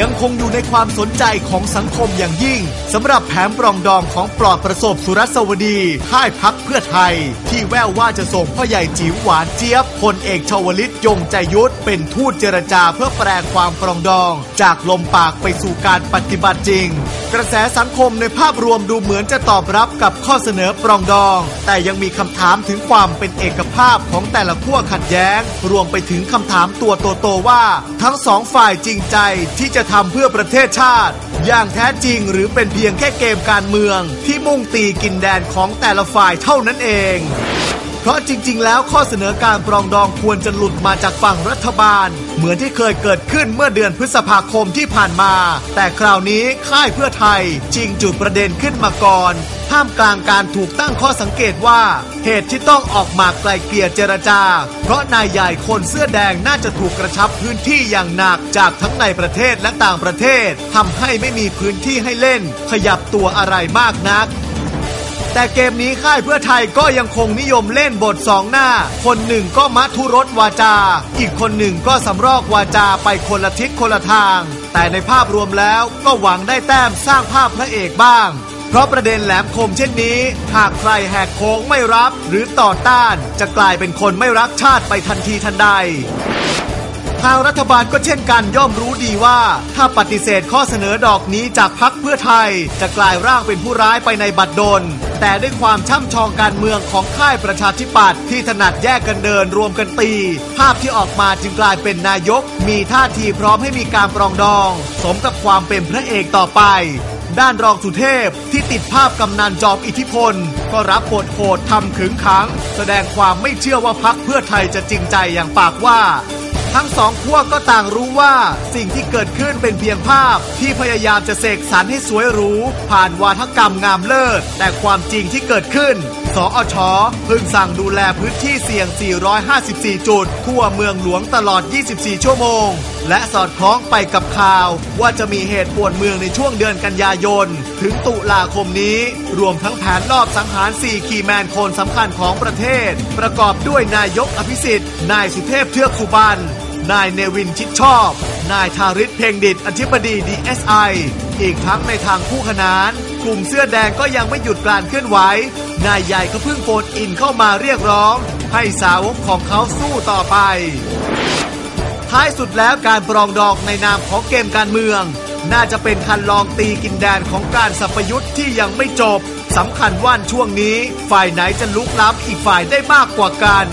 ยังคงอยู่ในความสนใจของสังคมอย่างยิ่งสำหรับแผนปรองดองของปลอดประสบสุรสวดีค่ายพักเพื่อไทย ที่แววว่าจะส่งพ่อใหญ่จิ๋วหวานเจี๊ยบพลเอกชวลิตยงใจยุทธเป็นทูตเจรจาเพื่อแปลงความปรองดอง จากลมปากไปสู่การปฏิบัติจริงกระแสสังคมในภาพรวมดูเหมือนจะตอบรับกับข้อเสนอปรองดอง แต่ยังมีคำถามถึงความเป็นเอกภาพของแต่ละขั้วขัดแย้ง รวมไปถึงคำถามตัวโตๆว่า ทั้งสองฝ่ายจริงใจที่จะทำเพื่อประเทศชาติ อย่างแท้จริงหรือเป็นเพียงแค่เกมการเมือง ที่มุ่งตีกินแดนของแต่ละฝ่ายเท่านั้นเอง เพราะจริง ๆ แล้วข้อเสนอการปรองดองควรจะหลุดมาจากฝั่งรัฐบาล เหมือนที่เคยเกิดขึ้นเมื่อเดือนพฤษภาคมที่ผ่านมา แต่คราวนี้ค่ายเพื่อไทยชิงจุดประเด็นขึ้นมาก่อนท่ามกลางการถูกตั้งข้อสังเกตว่า เหตุที่ต้องออกมาไกลเกลี่ยเจรจา เพราะนายใหญ่คนเสื้อแดงน่าจะถูกกระชับพื้นที่อย่างหนักจากทั้งในประเทศและต่างประเทศทำให้ไม่มีพื้นที่ให้เล่น ขยับตัวอะไรมากนัก แต่เกมนี้ค่ายเพื่อไทยก็ยังคงนิยมเล่นบทสองหน้า คนหนึ่งก็มัทุรสวาจา อีกคนหนึ่งก็สำรอกวาจาไปคนละทิศคนละทาง แต่ในภาพรวมแล้วก็หวังได้แต้มสร้างภาพพระเอกบ้าง เพราะประเด็นแหลมคมเช่นนี้ หากใครแหกโค้งไม่รับหรือต่อต้าน จะกลายเป็นคนไม่รักชาติไปทันทีทันใด ทางรัฐบาลก็เช่นกันย่อมรู้ดีว่า ถ้าปฏิเสธข้อเสนอดอกนี้จากพักเพื่อไทย จะกลายร่างเป็นผู้ร้ายไปในบัดดล แต่ด้วยความช่ำชองการเมืองของค่ายประชาธิปัตย์ที่ถนัดแยกกันเดินรวมกันตี ภาพที่ออกมาจึงกลายเป็นนายก มีท่าทีพร้อมให้มีการปรองดอง สมกับความเป็นพระเอกต่อไปด้านรองสุเทพที่ติดภาพกำนันจอมอิทธิพล ก็รับบทโหดทำขึงขัง แสดงความไม่เชื่อว่าพักเพื่อไทยจะจริงใจอย่างปากว่า ทั้งสองขั้วก็ต่างรู้ว่า สิ่งที่เกิดขึ้นเป็นเพียงภาพ ที่พยายามจะเสกสรรให้สวยหรู ผ่านวาทกรรมงามเลิศ แต่ความจริงที่เกิดขึ้น สอชเพิ่งสั่งดูแลพื้นที่เสี่ยง 454 จุด ทั่วเมืองหลวงตลอด 24 ชั่วโมง และสอดคล้องไปกับข่าว ว่าจะมีเหตุป่วนเมืองในช่วงเดือนกันยายน ถึงตุลาคมนี้ รวมทั้งแผนรอบสังหาร 4 คีแมนคนสำคัญของประเทศ ประกอบด้วยนายกอภิสิทธิ์ นายสุเทพเทือกสุบรรณ นายเนวินชิดชอบ นายทาริศเพ่งดิตอธิบดี DSI อีกทั้งในทางคู่ขนาน กลุ่มเสื้อแดงก็ยังไม่หยุดการเคลื่อนไหว นายใหญ่ก็เพิ่งโฟนอินเข้ามาเรียกร้อง ให้สาวกของเขาสู้ต่อไป ท้ายสุดแล้วการปรองดองในนามของเกมการเมือง น่าจะเป็นคันลองตีกินแดนของการสัพยุทธ์ที่ยังไม่จบสำคัญว่านช่วงนี้ ฝ่ายไหนจะลุกล้ำอีกฝ่ายได้มากกว่ากัน